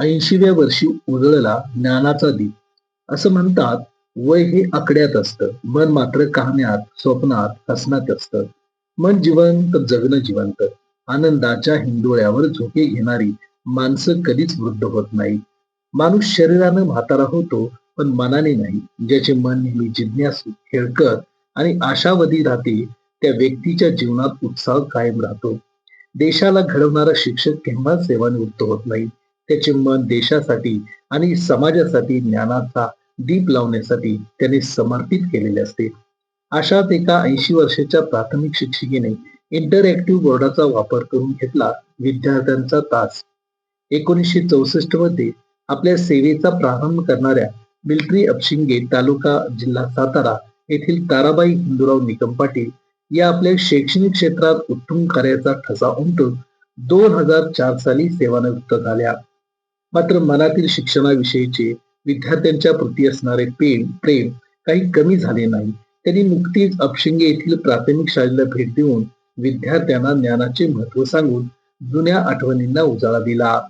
ऐंशीव्या वर्षी उजळला ज्ञानाचा दीप. असं म्हणतात वय हे आकड्यात असतं. मन मात्र कहाण्यात स्वप्नात हसण्यात असतं. मन जिवंत जगणं जिवंत. आनंदाच्या हिंदोळ्यावर झोके घेणारी माणसं कधीच वृद्ध होत नाही माणूस शरीरानं म्हातारा होतो पण मनाने नाही. ज्याचे मन नेहमी जिज्ञासू खेळकर आणि आशावादी राहते त्या व्यक्तीच्या जीवनात उत्साह कायम राहतो. देशाला घडवणारा शिक्षक केव्हाच सेवानिवृत्त होत नाही. त्याचे मन देशासाठी आणि समाजासाठी ज्ञानाचा दीप लावण्यासाठी त्याने समर्पित केलेले असते. अशात एका ऐंशी वर्षाच्या प्राथमिक शिक्षिकेने इंटरॅक्टिव्ह बोर्डाचा वापर करून घेतला विद्यार्थ्यांचा तास. एकोणीसशे चौसष्टमध्ये आपल्या सेवेचा प्रारंभ करणाऱ्या मिलिटरी अपशिंगे तालुका जिल्हा सातारा येथील ताराबाई हिंदूराव निकम पाटील या आपल्या शैक्षणिक क्षेत्रात उत्तम कार्याचा ठसा उमटून दोन हजार चार साली सेवानिवृत्त झाल्या. मात्र मनातील शिक्षणाविषयीचे विद्यार्थ्यांच्या प्रती असणारे प्रेम प्रेम काही कमी झाले नाही. त्यांनी नुकतीच अपशिंगे येथील प्राथमिक शाळेला भेट देऊन विद्यार्थ्यांना ज्ञानाचे महत्त्व सांगून जुन्या आठवणींना उजाळा दिला.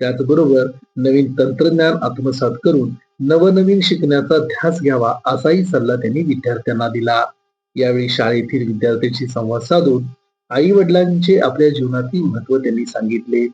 त्याचबरोबर नवीन तंत्रज्ञान आत्मसात करून नवनवीन शिकण्याचा ध्यास घ्यावा असाही सल्ला त्यांनी विद्यार्थ्यांना दिला. यावेळी शाळेतील विद्यार्थ्यांशी संवाद साधून आई वडिलांचे आपल्या जीवनातील महत्त्व त्यांनी सांगितले.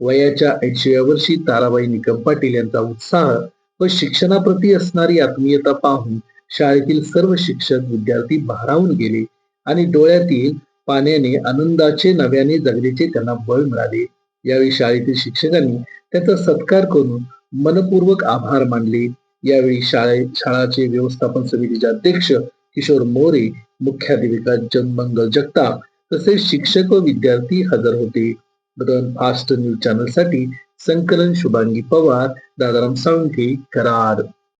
वयाच्या ऐंशीव्या वर्षी ताराबाई निकम पाटील यांचा उत्साह व शिक्षणाप्रती असणारी आत्मीयता पाहून शाळेतील सर्व शिक्षक विद्यार्थी भारावून गेले आणि डोळ्यातील पाण्याने आनंदाचे नव्याने जगण्याचे त्यांना बळ मिळाले. यावेळी शाळेतील शिक्षकांनी त्याचा सत्कार करून मनपूर्वक आभार मानले. यावेळी शाळे शाळाचे व्यवस्थापन समितीचे अध्यक्ष किशोर मोरे मुख्याध्यापिका जगमंगल जगताप तसेच शिक्षक व विद्यार्थी हजर होते. रन फास्ट न्यूज चॅनलसाठी संकलन शुभांगी पवार दादाराम साळुंखे कराड.